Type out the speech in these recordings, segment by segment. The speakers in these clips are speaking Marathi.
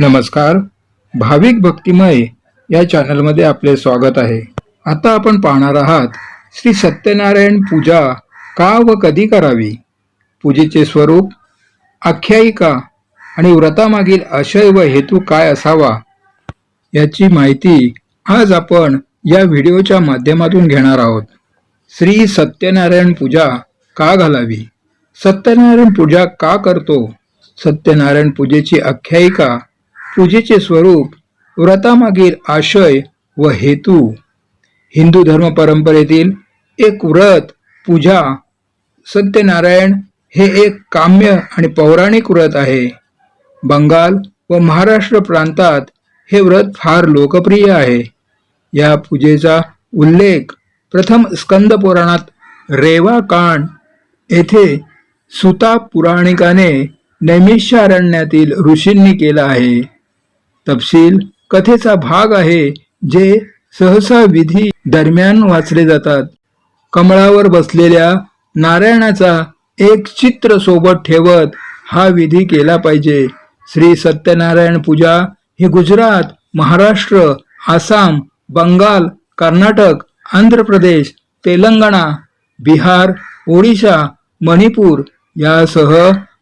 नमस्कार. भाविक भक्तिमय या चॅनलमध्ये आपले स्वागत आहे. आता आपण पाहणार आहात श्री सत्यनारायण पूजा का व कधी करावी? पूजेचे स्वरूप आख्यायिका आणि व्रतामागील आशय व हेतू काय असावा? याची माहिती आज आपण या व्हिडिओच्या माध्यमातून घेणार आहोत. श्री सत्यनारायण पूजा का घालावी? सत्यनारायण पूजा का करतो? सत्यनारायण पूजेची आख्यायिका पूजेचे स्वरूप व्रतामागील आशय व हेतू. हिंदू धर्म परंपरेतील एक व्रत पूजा सत्यनारायण हे एक काम्य आणि पौराणिक व्रत आहे. बंगाल व महाराष्ट्र प्रांतात हे व्रत फार लोकप्रिय आहे. या पूजेचा उल्लेख प्रथम स्कंद पुराणात रेवा कांड येथे सुता पुराणिकाने नैमिषारण्यातील ऋषींनी केला आहे. तपशील कथेचा भाग आहे जे सहसा विधी दरम्यान वाचले जातात. कमळावर बसलेल्या नारायणाचा एक चित्र सोबत ठेवत हा विधी केला पाहिजे. श्री सत्यनारायण पूजा ही गुजरात महाराष्ट्र आसाम बंगाल कर्नाटक आंध्र प्रदेश तेलंगणा बिहार ओडिशा मणिपूर यासह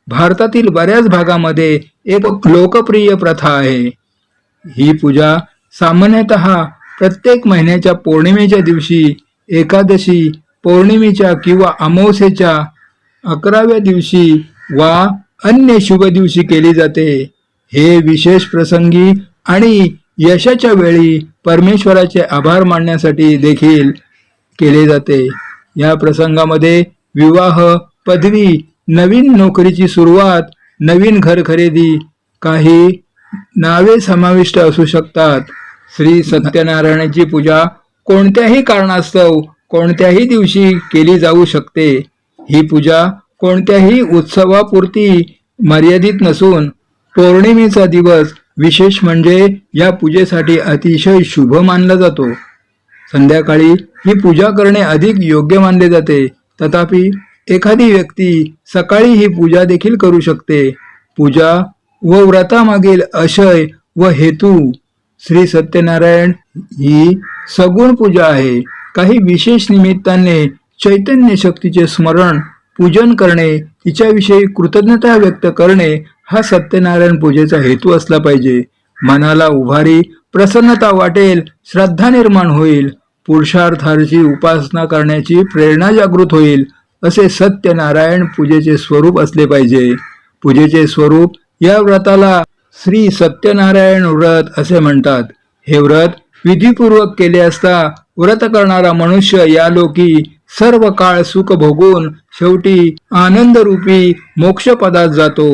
भारतातील बऱ्याच भागामध्ये एक लोकप्रिय प्रथा आहे. ही पूजा सामान्यतः प्रत्येक महिन्याच्या पौर्णिमेच्या दिवशी एकादशी पौर्णिमेच्या किंवा अमावस्येच्या अकराव्या दिवशी वा अन्य शुभ दिवशी केली जाते. हे विशेष प्रसंगी आणि यशाच्या वेळी परमेश्वराचे आभार मानण्यासाठी देखील केले जाते. या प्रसंगामध्ये विवाह पदवी नवीन नोकरीची सुरुवात नवीन घर खरेदी काही नावे समाविष्ट असू शकतात. श्री सत्यनारायणाची पूजा कोणत्याही कारणास्तव कोणत्याही दिवशी केली जाऊ शकते. ही पूजा कोणत्याही उत्सवापुरती मर्यादित नसून पौर्णिमेचा दिवस विशेष म्हणजे या पूजेसाठी अतिशय शुभ मानला जातो. संध्याकाळी ही पूजा करणे अधिक योग्य मानले जाते. तथापि एखादी व्यक्ती सकाळी ही पूजा देखील करू शकते. पूजा व व्रतामागील आशय व हेतू. श्री सत्यनारायण ही सगुण पूजा आहे. काही विशेष निमित्ताने चैतन्य शक्तीचे स्मरण पूजन करणे तिच्याविषयी कृतज्ञता व्यक्त करणे हा सत्यनारायण पूजेचा हेतू असला पाहिजे. मनाला उभारी प्रसन्नता वाटेल श्रद्धा निर्माण होईल पुरुषार्थाची उपासना करण्याची प्रेरणा जागृत होईल असे सत्यनारायण पूजेचे स्वरूप असले पाहिजे. पूजेचे स्वरूप या व्रताला श्री सत्यनारायण व्रत असे म्हणतात. हे व्रत विधीपूर्वक केले असता व्रत करणारा मनुष्य या लोकी सर्व काळ सुख भोगून शेवटी आनंदरूपी मोक्षपदात जातो.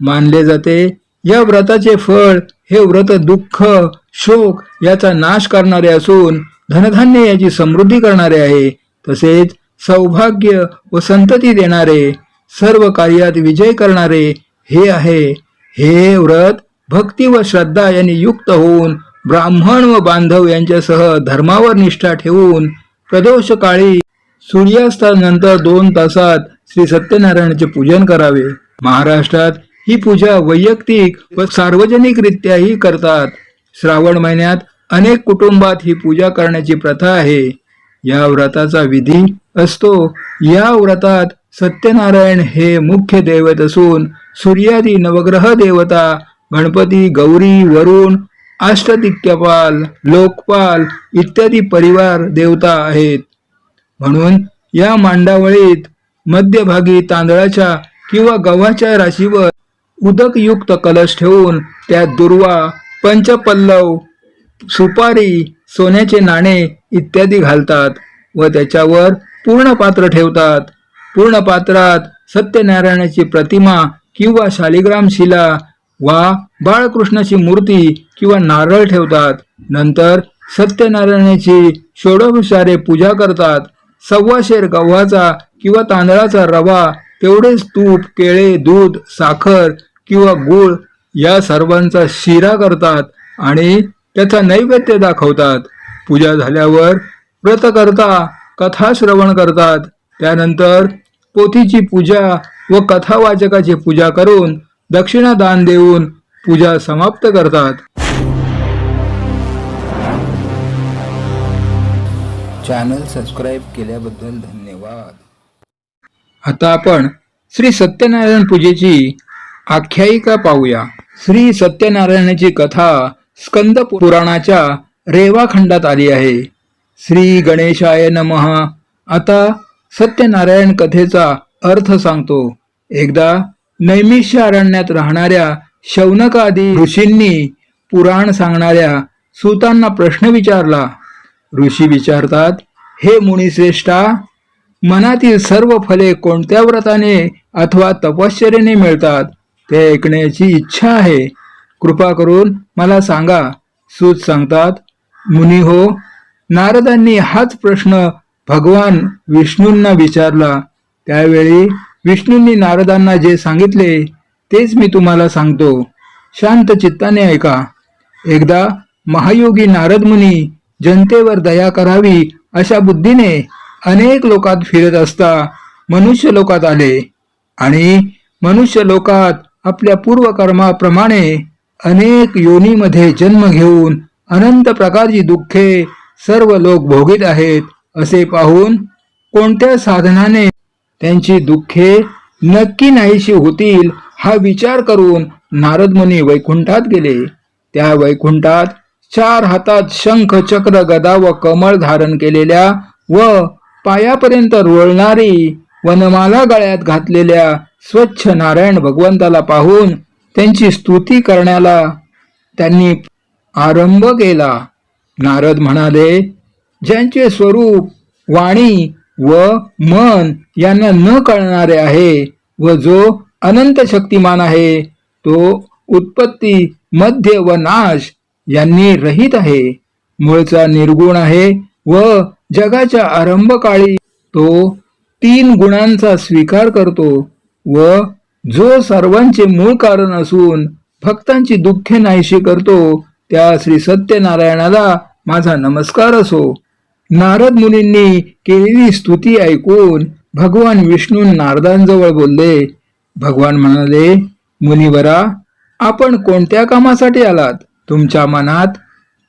मानले जाते या व्रताचे फळ हे व्रत दुःख शोक याचा नाश करणारे असून धनधान्य याची समृद्धी करणारे आहे. तसेच सौभाग्य व संतती देणारे सर्व कार्यात विजय करणारे हे आहे. हे व्रत भक्ती व श्रद्धा यांनी युक्त होऊन ब्राह्मण व बांधव यांच्यासह धर्मावर निष्ठा ठेवून प्रदोष काळी सूर्यास्तानंतर दोन तासात श्री सत्यनारायणाचे पूजन करावे. महाराष्ट्रात ही पूजा वैयक्तिक व सार्वजनिकरित्याही करतात. श्रावण महिन्यात अनेक कुटुंबात ही पूजा करण्याची प्रथा आहे. या व्रताचा विधी असतो. या व्रतात सत्यनारायण हे मुख्य दैवत असून सूर्यादी नवग्रह देवता गणपती गौरी वरुण अष्टदिक्यपाल लोकपाल इत्यादी परिवार देवता आहेत. म्हणून या मांडावळीत मध्यभागी तांदळाच्या किंवा गव्हाच्या राशीवर उदकयुक्त कलश ठेवून त्यात दुर्वा पंचपल्लव सुपारी सोन्याचे नाणे इत्यादी घालतात व त्याच्यावर पूर्ण पात्र ठेवतात. पूर्ण पात्रात सत्यनारायणाची प्रतिमा किंवा शालिग्राम शिला वा बाळकृष्णाची मूर्ती किंवा नारळ ठेवतात. नंतर सत्यनारायणाची षोडोपचारे पूजा करतात. सव्वा शेर गव्हाचा किंवा तांदळाचा रवा तेवढेच तूप केळे दूध साखर किंवा गूळ या सर्वांचा शिरा करतात आणि त्याचा नैवेद्य दाखवतात. पूजा झाल्यावर व्रत करता कथा श्रवण करतात. त्यानंतर पोथीची पूजा व कथावाचकाची पूजा करून दक्षिणा दान देऊन पूजा समाप्त करतात. चॅनल सबस्क्राईब केल्याबद्दल धन्यवाद. आता आपण श्री सत्यनारायण पूजेची आख्यायिका पाहूया. श्री सत्यनारायणाची कथा स्कंद पुराणाच्या रेवा खंडात आली आहे. श्री गणेशाय नमः. आता सत्यनारायण कथेचा अर्थ सांगतो. एकदा नैमिष्य अरण्यात राहणाऱ्या शौनकादी ऋषींनी पुराण सांगणाऱ्या सुतांना प्रश्न विचारला. ऋषी विचारतात हे मुनिश्रेष्ठा मनातील सर्व फले कोणत्या व्रताने अथवा तपश्चर्याने मिळतात? ते ऐकण्याची इच्छा आहे. कृपा करून मला सांगा. सूत सांगतात मुनी हो नारदांनी हाच प्रश्न भगवान विष्णूंना विचारला. त्यावेळी विष्णूंनी नारदांना जे सांगितले तेच मी तुम्हाला सांगतो. शांत चित्ताने ऐका. एकदा महायोगी नारद मुनी जनतेवर दया करावी अशा बुद्धीने अनेक लोकात फिरत असता मनुष्य लोकात आले आणि मनुष्य लोकात आपल्या पूर्वकर्माप्रमाणे अनेक योनीमध्ये जन्म घेऊन अनंत प्रकारची दुःखे सर्व लोक भोगीत आहेत असे पाहून कोणत्या साधनाने त्यांची दुःखे नक्की नाहीशी होतील हा विचार करून नारद मुनी वैकुंठात गेले. त्या वैकुंठात चार हातात शंख चक्र गदा व कमळ धारण केलेल्या व पायापर्यंत रोळणारी वनमाला गळ्यात घातलेल्या स्वच्छ नारायण भगवंताला पाहून त्यांची स्तुती करण्याला त्यांनी आरंभ केला. नारद म्हणाले ज्यांचे स्वरूप वाणी व मन यांना न कळणारे आहे व जो अनंत शक्तिमान आहे तो उत्पत्ती मध्य व नाश यांनी रहित आहे. मूळचा निर्गुण आहे व जगाच्या आरंभकाळी तो तीन गुणांचा स्वीकार करतो व जो सर्वांचे मूळ कारण असून भक्तांची दुःखे नाहीशी करतो त्या श्री सत्यनारायणाला माझा नमस्कार असो. नारद मुनींनी केलेली स्तुती ऐकून भगवान विष्णू नारदांजवळ बोलले भगवान म्हणाले मुनिवरा आपण कोणत्या कामासाठी आलात? तुमच्या मनात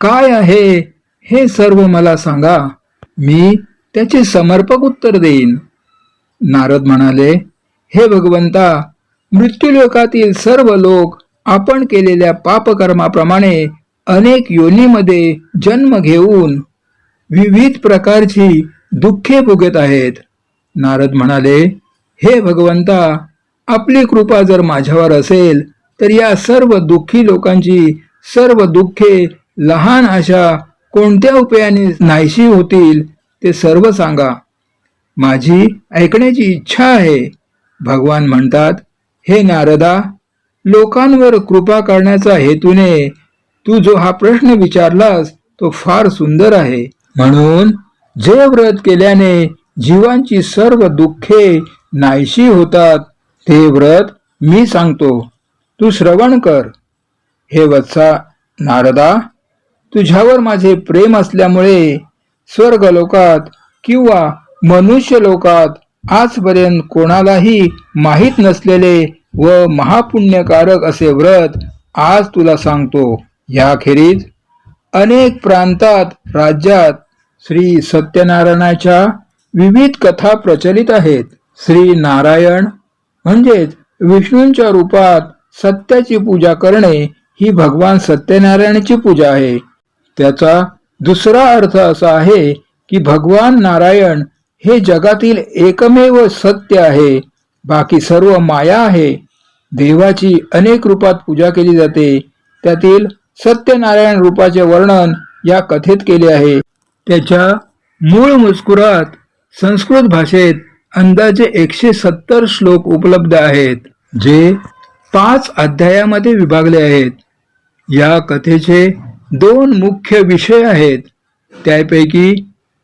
काय आहे? हे सर्व मला सांगा. मी त्याचे समर्पक उत्तर देईन. नारद म्हणाले हे भगवंता मृत्यूलोकातील सर्व लोक आपण केलेल्या पापकर्माप्रमाणे अनेक योनीमध्ये जन्म घेऊन विविध प्रकारची दुःखे भोगत आहेत. नारद म्हणाले हे भगवंता आपली कृपा जर माझ्यावर असेल तर या सर्व दुःखी लोकांची सर्व दुःखे लहान अशा कोणत्या उपायाने नाहीशी होतील ते सर्व सांगा. माझी ऐकण्याची इच्छा आहे. भगवान म्हणतात हे नारदा लोकांवर कृपा करण्याचा हेतूने तू जो हा प्रश्न विचारलास तो फार सुंदर आहे. म्हणून जे व्रत केल्याने जीवांची सर्व दुःखे नाहीशी होतात ते व्रत मी सांगतो. तू श्रवण कर. हे वत्सा नारदा तुझ्यावर माझे प्रेम असल्यामुळे स्वर्ग लोकात किंवा मनुष्य लोकात आजपर्यंत कोणालाही माहीत नसलेले व महापुण्यकारक असे व्रत आज तुला सांगतो. याखेरीज अनेक प्रांतात राज्यात श्री सत्यनारायणाच्या विविध कथा प्रचलित आहेत. श्री नारायण म्हणजेच विष्णूंच्या रूपात सत्याची पूजा करणे ही भगवान सत्यनारायणाची पूजा आहे. त्याचा दुसरा अर्थ असा आहे की भगवान नारायण हे जगातील एकमेव सत्य आहे. बाकी सर्व माया आहे. देवाची अनेक रूपात पूजा केली जाते. त्यातील सत्यनारायण रूपाचे वर्णन या कथेत केले आहे. त्याच्या मूळ मुस्कुरात संस्कृत भाषेत अंदाजे एकशे सत्तर श्लोक उपलब्ध आहेत जे पाच अध्यायामध्ये विभागले आहेत. या कथेचे दोन मुख्य विषय आहेत. त्यापैकी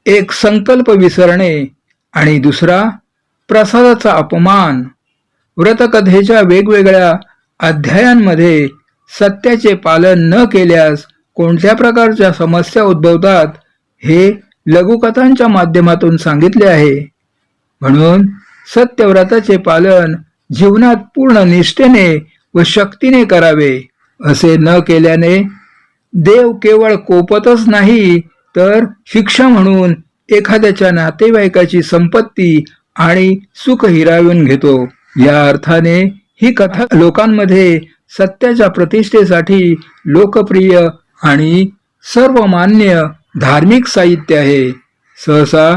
एक संकल्प विसरणे आणि दुसरा प्रसादाचा अपमान. व्रतकथेच्या वेगवेगळ्या अध्यायांमध्ये सत्याचे पालन न केल्यास कोणत्या प्रकारच्या समस्या उद्भवतात हे लघुकथांच्या माध्यमातून सांगितले आहे. म्हणून सत्यव्रताचे पालन जीवनात पूर्ण निष्ठेने व शक्तीने करावे असे न केल्याने देव केवळ कोपतच नाही तर शिक्षा म्हणून एखाद्याच्या नातेवाईकाची संपत्ती आणि सुख हिरावून घेतो. या अर्थाने ही कथा लोकांमध्ये सत्याच्या प्रतिष्ठेसाठी लोकप्रिय आणि सर्वमान्य धार्मिक साहित्य आहे. सहसा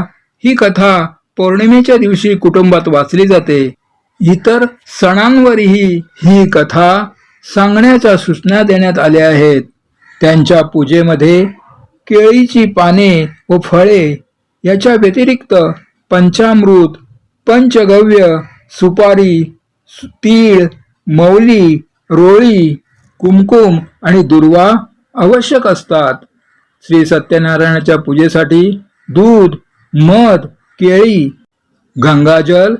ही कथा पौर्णिमेच्या दिवशी कुटुंबात वाचली जाते. इतर सणांवरही ही कथा सांगण्याच्या सूचना देण्यात आल्या आहेत. त्यांच्या पूजेमध्ये केळीची पाने व फळे याच्या व्यतिरिक्त पंचामृत पंचगव्य सुपारी तीळ मौली रोळी कुमकुम आणि दुर्वा आवश्यक असतात. श्री सत्यनारायणाच्या पूजेसाठी दूध मध केळी गंगाजल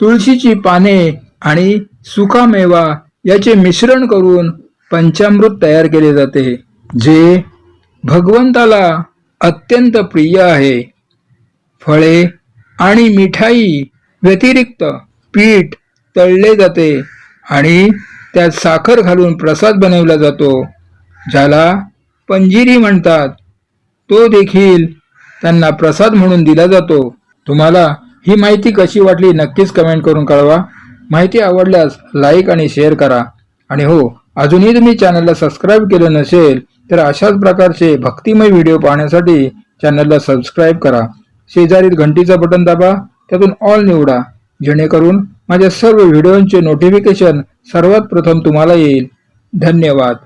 तुळशीची पाने आणि सुकामेवा याचे मिश्रण करून पंचामृत तयार केले जाते जे भगवंताला अत्यंत प्रिय आहे. फळे आणि मिठाई व्यतिरिक्त पीठ तळले जाते आणि त्यात साखर घालून प्रसाद बनवला जातो ज्याला पंजिरी म्हणतात. तो देखील त्यांना प्रसाद म्हणून दिला जातो. तुम्हाला ही माहिती कशी वाटली नक्कीच कमेंट करून कळवा. माहिती आवडल्यास लाईक आणि शेअर करा. आणि हो अजूनही तुम्ही चॅनलला सबस्क्राईब केलं नसेल तर अशाच प्रकारचे भक्तिमय व्हिडिओ पाहण्यासाठी चॅनलला सबस्क्राईब करा. शेजारील घंटीचं बटन दाबा त्यातून ऑल निवडा. जेणेकरून माझ्या सर्व व्हिडिओंचे नोटिफिकेशन सर्वात प्रथम तुम्हाला येईल. धन्यवाद.